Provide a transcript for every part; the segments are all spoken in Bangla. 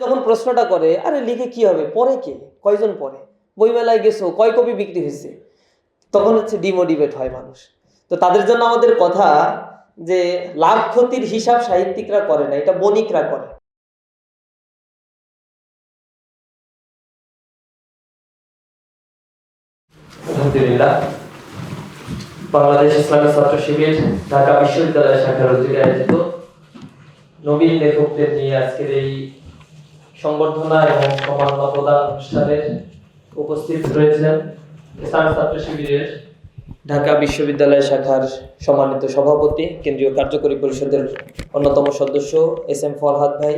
যখন প্রশ্নটা করে, আরে, লিখে কি হবে? পরে কে? কয়জন পড়ে? বইমেলায় গেছো, কয় কপি বিক্রি হয়েছে? তখন হচ্ছে ডিমোটিভেট হয় মানুষ। তো তাদের জন্য আমাদের কথা যে, লাভ ক্ষতির হিসাব সাহিত্যিকরা করে না, এটা বণিকরা করে। বাংলাদেশ ইসলামী ছাত্র শিবির, ঢাকা বিশ্ববিদ্যালয় শাখার উদ্যোগে আয়োজিত নবীন লেখকদের নিয়ে আজকের এই সংবর্ধনা এবং সম্মাননা প্রদান অনুষ্ঠানের উপস্থিত রয়েছেন ইসলামী ছাত্র শিবিরের ঢাকা বিশ্ববিদ্যালয় শাখার সম্মানিত সভাপতি, কেন্দ্রীয় কার্যকরী পরিষদের অন্যতম সদস্য এস এম ফরহাদ ভাই,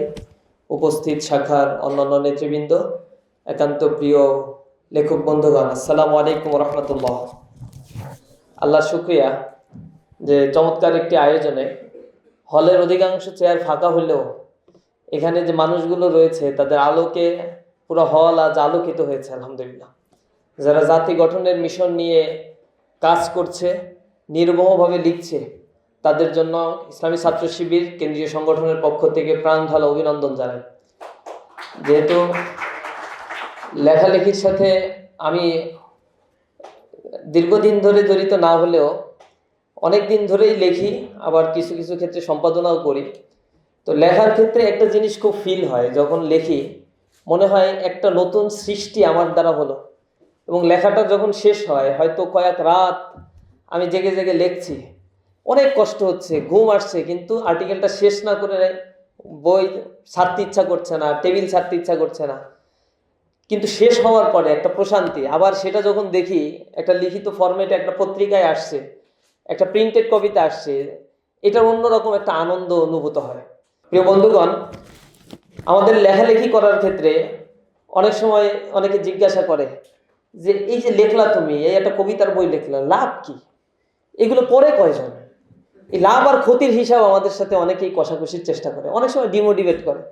উপস্থিত শাখার অন্যান্য নেতৃবৃন্দ, একান্ত প্রিয় লেখক বন্ধুগণ, আসসালামু আলাইকুম রহমতুল্লাহ আল্লাহ শুক্রিয়া যে চমৎকার একটি আয়োজনে হলের অধিকাংশ চেয়ার ফাঁকা হলেও এখানে যে মানুষগুলো রয়েছে, তাদের আলোকে পুরো হল আজ আলোকিত হয়েছে, আলহামদুলিল্লাহ। যারা জাতি গঠনের মিশন নিয়ে কাজ করছে, নির্মোহভাবে লিখছে, তাদের জন্য ইসলামী ছাত্র শিবির কেন্দ্রীয় সংগঠনের পক্ষ থেকে প্রাণ ঢালা অভিনন্দন জানাই। যেহেতু লেখালেখির সাথে আমি দীর্ঘদিন ধরে জড়িত না হলেও অনেক দিন ধরেই লেখি, আবার কিছু কিছু ক্ষেত্রে সম্পাদনাও করি। তো লেখার ক্ষেত্রে একটা জিনিস খুব ফিল হয়, যখন লেখি, মনে হয় একটা নতুন সৃষ্টি আমার দ্বারা হলো। এবং লেখাটা যখন শেষ হয়, হয়তো কয়েক রাত আমি জেগে জেগে লিখছি। অনেক কষ্ট হচ্ছে, ঘুম আসছে, কিন্তু আর্টিকেলটা শেষ না করে বই ছাড়তে ইচ্ছা করছে না টেবিল ছাড়তে ইচ্ছা করছে না। কিন্তু শেষ হওয়ার পরে একটা প্রশান্তি, আবার সেটা যখন দেখি, একটা লিখিত ফরম্যাটে একটা পত্রিকায় আসছে, একটা প্রিন্টেড কবিতা আসছে, এটার অন্যরকম একটা আনন্দ অনুভূত হয়। প্রিয় বন্ধুগণ, আমাদের লেখালেখি করার ক্ষেত্রে অনেক সময় অনেকে জিজ্ঞাসা করে যে, এই যে লেখলা তুমি, এই একটা কবিতার বই লেখলা, লাভ কি? এগুলো পরে কয়জন? এই লাভ আর ক্ষতির হিসাব আমাদের সাথে অনেকেই কষাকষির চেষ্টা করে, অনেক সময় ডিমোটিভেট করে।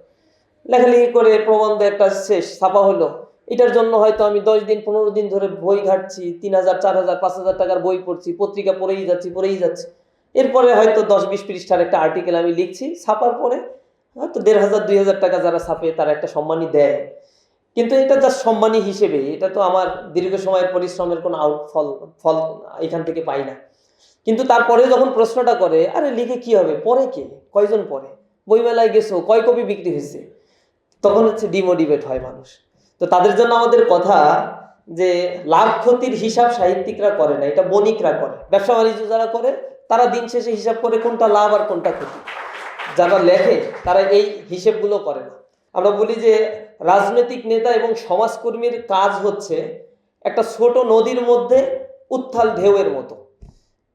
লেখালেখি করে প্রবন্ধ একটা শেষ, ছাপা হলো, এটার জন্য হয়তো আমি দশ দিন, পনেরো দিন ধরে বই ঘাটছি, তিন হাজার, চার হাজার, পাঁচ হাজার টাকার বই পড়ছি, পত্রিকা পড়েই যাচ্ছি পড়েই যাচ্ছি। এরপরে হয়তো দশ বিশ পৃষ্ঠার একটা আর্টিকেল আমি লিখছি, ছাপার পরে হয়তো দেড় হাজার, দুই হাজার টাকা যারা ছাপে তারা একটা সম্মানই দেয়। কিন্তু এটা জাস্ট সম্মানী হিসেবে, এটা তো আমার দীর্ঘ সময়ের পরিশ্রমের কোনো আউট ফল ফল এখান থেকে পাই না। কিন্তু তারপরে যখন প্রশ্নটা করে, আরে, লিখে কি হবে? পরে কে? কয়জন পরে বইমেলায় গেছো, কয় কপি বিক্রি হয়েছে? তখন হচ্ছে ডিমোটিভেট হয় মানুষ। তো তাদের জন্য আমাদের কথা যে, লাভ ক্ষতির হিসাব সাহিত্যিকরা করে না, এটা বণিকরা করে। ব্যবসা বাণিজ্য যারা করে তারা দিন শেষে হিসাব করে কোনটা লাভ আর কোনটা ক্ষতি। যারা লেখে, তারা এই হিসেবগুলো করে না। আমরা বলি যে রাজনৈতিক নেতা এবং সমাজকর্মীর কাজ হচ্ছে একটা ছোট নদীর মধ্যে উত্থাল ঢেউয়ের মতো,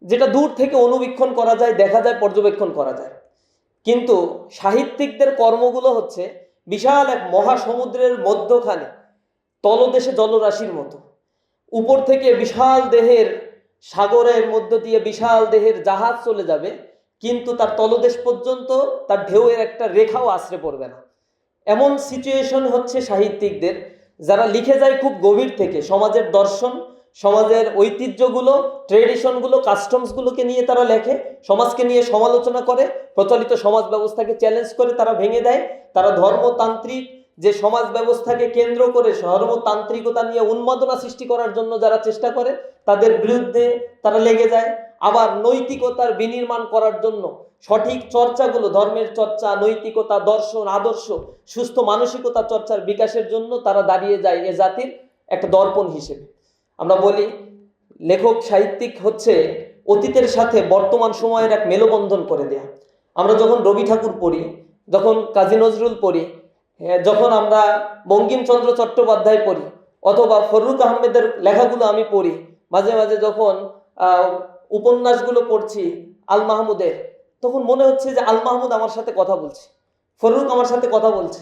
যেটা দূর থেকে অনুবীক্ষণ করা যায়, দেখা যায়, পর্যবেক্ষণ করা যায়। কিন্তু সাহিত্যিকদের কর্মগুলো হচ্ছে বিশাল এক মহাসমুদ্রের মধ্যখানে তলদেশে জলরাশির মতো। উপর থেকে বিশাল দেহের সাগরের মধ্য দিয়ে বিশাল দেহের জাহাজ চলে যাবে, কিন্তু তার তলদেশ পর্যন্ত তার ঢেউয়ের একটা রেখাও আশ্রে পড়বে না। এমন সিচুয়েশন হচ্ছে সাহিত্যিকদের, যারা লিখে যায় খুব গভীর থেকে। সমাজের দর্শন, সমাজের ঐতিহ্যগুলো ট্রেডিশনগুলো কাস্টমসগুলোকে নিয়ে তারা লেখে, সমাজকে নিয়ে সমালোচনা করে, প্রচলিত সমাজ ব্যবস্থাকে চ্যালেঞ্জ করে তারা ভেঙে দেয়, তারা ধর্মতান্ত্রিক যে সমাজ ব্যবস্থাকে কেন্দ্র করে ধর্মতান্ত্রিকতা নিয়ে উন্মাদনা সৃষ্টি করার জন্য যারা চেষ্টা করে, তাদের বিরুদ্ধে তারা লেগে যায়। আবার নৈতিকতার বিনির্মাণ করার জন্য সঠিক চর্চাগুলো, ধর্মের চর্চা, নৈতিকতা, দর্শন, আদর্শ, সুস্থ মানসিকতা চর্চার বিকাশের জন্য তারা দাঁড়িয়ে যায় এ জাতির একটা দর্পণ হিসেবে। আমরা বলি, লেখক, সাহিত্যিক হচ্ছে অতীতের সাথে বর্তমান সময়ের এক মেলবন্ধন করে দেয়া। আমরা যখন রবি ঠাকুর পড়ি, যখন কাজী নজরুল পড়ি যখন আমরা বঙ্কিমচন্দ্র চট্টোপাধ্যায় পড়ি, অথবা ফররুক আহমেদের লেখাগুলো আমি পড়ি, মাঝে মাঝে যখন উপন্যাসগুলো পড়ছি আল মাহমুদের, তখন মনে হচ্ছে যে আল মাহমুদ আমার সাথে কথা বলছে ফররুক আমার সাথে কথা বলছে।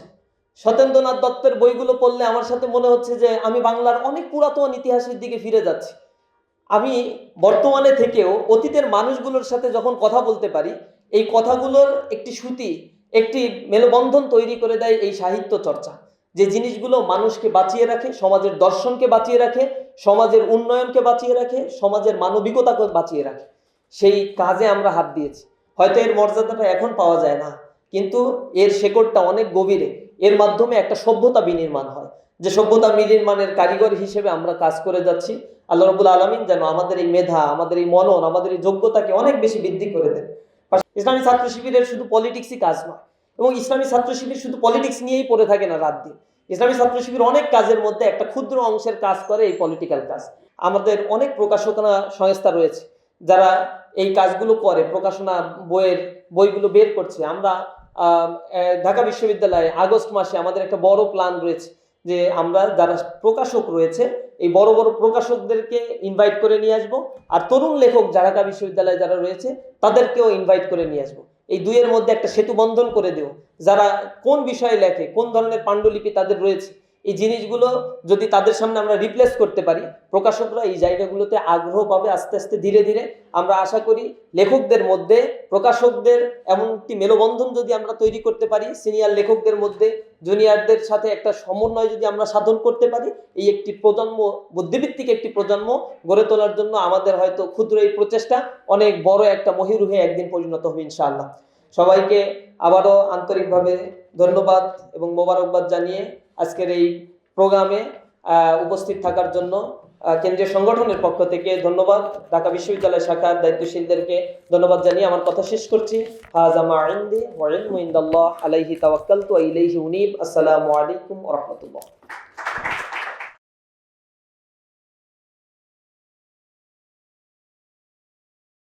সত্যেন্দ্রনাথ দত্তের বইগুলো পড়লে আমার সাথে মনে হচ্ছে যে আমি বাংলার অনেক পুরাতন ইতিহাসের দিকে ফিরে যাচ্ছি। আমি বর্তমানে থেকেও অতীতের মানুষগুলোর সাথে যখন কথা বলতে পারি, এই কথাগুলোর একটি শ্রুতি একটি মেলবন্ধন তৈরি করে দেয় এই সাহিত্য চর্চা, যে জিনিসগুলো মানুষকে বাঁচিয়ে রাখে, সমাজের দর্শনকে বাঁচিয়ে রাখে, সমাজের উন্নয়নকে বাঁচিয়ে রাখে, সমাজের মানবিকতাকে বাঁচিয়ে রাখে। সেই কাজে আমরা হাত দিয়েছি। হয়তো এর মর্যাদাটা এখন পাওয়া যায় না, কিন্তু এর শেকড়টা অনেক গভীরে। এর মাধ্যমে একটা সভ্যতা বিনির্মাণ হয়, যে সভ্যতা বিনির্মাণের কারিগর হিসেবে আমরা কাজ করে যাচ্ছি। আল্লাহ রবুল আলমিন যেন আমাদের এই মেধা, আমাদের এই মনন, আমাদের এই যোগ্যতাকে অনেক বেশি বৃদ্ধি করে পাশাপাশি ইসলামী ছাত্র শিবিরের শুধু পলিটিক্সই কাজ নয়, এবং ইসলামী ছাত্র শিবির শুধু পলিটিক্স নিয়েই পড়ে থাকে না রাত দিন। ইসলামী ছাত্র শিবির অনেক কাজের মধ্যে একটা ক্ষুদ্র অংশের কাজ করে এই পলিটিক্যাল কাজ। আমাদের অনেক প্রকাশনা সংস্থা রয়েছে, যারা এই কাজগুলো করে, প্রকাশনা বইয়ের, বইগুলো বের করছে। আমরা ঢাকা বিশ্ববিদ্যালয়ে আগস্ট মাসে আমাদের একটা বড় প্ল্যান রয়েছে যে আমরা যারা প্রকাশক রয়েছে, এই বড় বড় প্রকাশকদেরকে ইনভাইট করে নিয়ে আসব। আর তরুণ লেখক ঢাকা বিশ্ববিদ্যালয়ে যারা রয়েছে, তাদেরকেও ইনভাইট করে নিয়ে আসব। এই দুইয়ের মধ্যে একটা সেতু বন্ধন করে দেব। যারা কোন বিষয়ে লেখে, কোন ধরনের পাণ্ডুলিপি তাদের রয়েছে এই জিনিসগুলো যদি তাদের সামনে আমরা রিপ্লেস করতে পারি, প্রকাশকরা এই জায়গাগুলোতে আগ্রহ পাবে আস্তে আস্তে, ধীরে ধীরে। আমরা আশা করি লেখকদের মধ্যে, প্রকাশকদের এমন একটি মেলবন্ধন যদি আমরা তৈরি করতে পারি সিনিয়র লেখকদের মধ্যে জুনিয়রদের সাথে একটা সমন্বয় যদি আমরা সাধন করতে পারি, এই একটি প্রজন্ম বুদ্ধিভিত্তিক একটি প্রজন্ম গড়ে তোলার জন্য আমাদের হয়তো ক্ষুদ্র এই প্রচেষ্টা অনেক বড় একটা মহিরুহে একদিন পরিণত হবে ইনশাআল্লাহ। সবাইকে আবারও আন্তরিকভাবে ধন্যবাদ এবং মোবারকবাদ জানিয়ে আজকের এই প্রোগ্রামে উপস্থিত থাকার জন্য কেন্দ্রীয় সংগঠনের পক্ষ থেকে ধন্যবাদ। ঢাকা বিশ্ববিদ্যালয় শাখার দায়িত্বশীলদেরকে ধন্যবাদ জানিয়ে আমার কথা শেষ করছি। হাজামা আলাইহি উনিব। আসসালামু আলাইকুম ওয়া